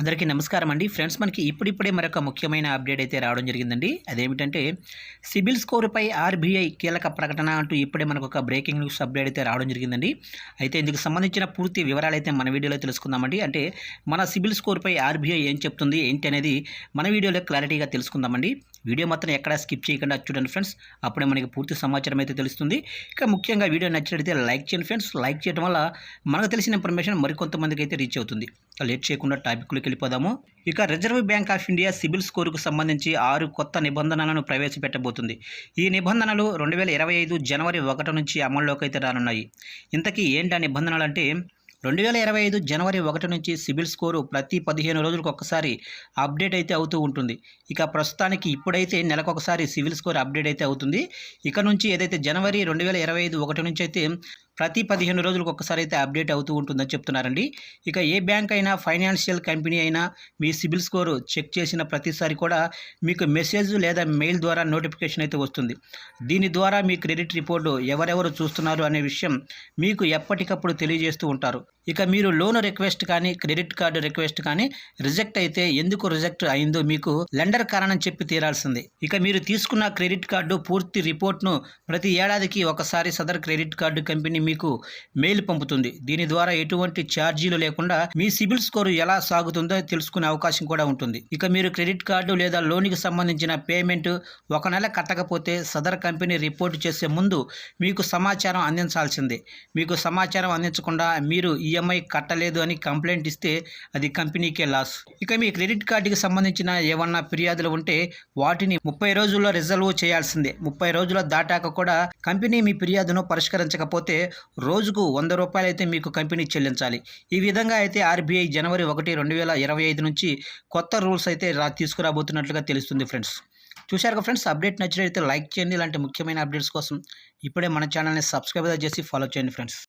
అందరికీ నమస్కారం అండి. ఫ్రెండ్స్ మనకి ఇప్పుడిప్పుడే మరొక ముఖ్యమైన అప్డేట్ అయితే రావడం జరిగిందండి. అదేమిటంటే సిబిల్ స్కోరుపై ఆర్బీఐ కీలక ప్రకటన అంటూ ఇప్పుడే మనకు ఒక బ్రేకింగ్ న్యూస్ అప్డేట్ అయితే రావడం జరిగిందండి. అయితే ఇందుకు సంబంధించిన పూర్తి వివరాలు అయితే మన వీడియోలో తెలుసుకుందామండి. అంటే మన సిబిల్ స్కోర్పై ఆర్బీఐ ఏం చెప్తుంది ఏంటి అనేది మన వీడియోలో క్లారిటీగా తెలుసుకుందామండి. వీడియో మాత్రం ఎక్కడ స్కిప్ చేయకుండా చూడండి ఫ్రెండ్స్. అప్పుడే మనకి పూర్తి సమాచారం అయితే తెలుస్తుంది. ఇక ముఖ్యంగా వీడియో నచ్చినట్లయితే లైక్ చేయండి ఫ్రెండ్స్. లైక్ చేయడం వల్ల మనకు తెలిసిన ఇన్ఫర్మేషన్ మరికొంతమందికి అయితే రీచ్ అవుతుంది. లేట్ చేయకుండా టాపిక్లోకి వెళ్ళిపోదాము. ఇక reserve bank of India CIBIL స్కోరుకు సంబంధించి ఆరు కొత్త నిబంధనలను ప్రవేశపెట్టబోతుంది. ఈ నిబంధనలు రెండు వేల ఇరవై ఐదు జనవరి ఒకటి నుంచి అమల్లోకి అయితే రానున్నాయి. ఇంతకీ ఏంటి ఆ నిబంధనలు అంటే రెండు వేల ఇరవై ఐదు జనవరి ఒకటి నుంచి సిబిల్ స్కోరు ప్రతి పదిహేను రోజులకు ఒకసారి అప్డేట్ అయితే అవుతూ ఉంటుంది. ఇక ప్రస్తుతానికి ఇప్పుడైతే నెలకొకసారి సిబిల్ స్కోర్ అప్డేట్ అయితే అవుతుంది. ఇక నుంచి ఏదైతే జనవరి రెండు వేల ఇరవై ఐదు ఒకటి నుంచి అయితే ప్రతి పదిహేను రోజులకు ఒక్కసారి అయితే అప్డేట్ అవుతూ ఉంటుందని చెప్తున్నారండి. ఇక ఏ బ్యాంక్ అయినా ఫైనాన్షియల్ కంపెనీ అయినా మీ సిబిల్ స్కోరు చెక్ చేసిన ప్రతిసారి కూడా మీకు మెసేజ్ లేదా మెయిల్ ద్వారా నోటిఫికేషన్ అయితే వస్తుంది. దీని ద్వారా మీ క్రెడిట్ రిపోర్టు ఎవరెవరు చూస్తున్నారు అనే విషయం మీకు ఎప్పటికప్పుడు తెలియజేస్తూ ఉంటారు. ఇక మీరు లోన్ రిక్వెస్ట్ కానీ క్రెడిట్ కార్డు రిక్వెస్ట్ కానీ రిజెక్ట్ అయితే ఎందుకు రిజెక్ట్ అయిందో మీకు లెండర్ కారణం చెప్పి తీరాల్సింది. ఇక మీరు తీసుకున్న క్రెడిట్ కార్డు పూర్తి రిపోర్ట్ను ప్రతి ఏడాదికి ఒకసారి సదర్ క్రెడిట్ కార్డు కంపెనీ మీకు మెయిల్ పంపుతుంది. దీని ద్వారా ఎటువంటి ఛార్జీలు లేకుండా మీ సిబిల్ స్కోర్ ఎలా సాగుతుందో తెలుసుకునే అవకాశం కూడా ఉంటుంది. ఇక మీరు క్రెడిట్ కార్డు లేదా లోన్కి సంబంధించిన పేమెంట్ ఒక నెల కట్టకపోతే సదర్ కంపెనీ రిపోర్ట్ చేసే ముందు మీకు సమాచారం అందించాల్సిందే. మీకు సమాచారం అందించకుండా మీరు ఈ ఈఎంఐ కట్టలేదు అని కంప్లైంట్ ఇస్తే అది కంపెనీకే లాస్. ఇక మీ క్రెడిట్ కార్డుకి సంబంధించిన ఏమన్నా ఫిర్యాదులు ఉంటే వాటిని ముప్పై రోజుల్లో రిజల్వ్ చేయాల్సిందే. ముప్పై రోజుల దాటాక కూడా కంపెనీ మీ ఫిర్యాదును పరిష్కరించకపోతే రోజుకు వంద రూపాయలు అయితే మీకు కంపెనీ చెల్లించాలి. ఈ విధంగా అయితే ఆర్బీఐ జనవరి ఒకటి రెండు వేల ఇరవై ఐదు నుంచి కొత్త రూల్స్ అయితే రా తీసుకురాబోతున్నట్లుగా తెలుస్తుంది ఫ్రెండ్స్. చూశారుగా ఫ్రెండ్స్ అప్డేట్ నచ్చినట్లయితే లైక్ చేయండి. ఇలాంటి ముఖ్యమైన అప్డేట్స్ కోసం ఇప్పుడే మన ఛానల్ని సబ్స్క్రైబ్ చేసి ఫాలో చేయండి ఫ్రెండ్స్.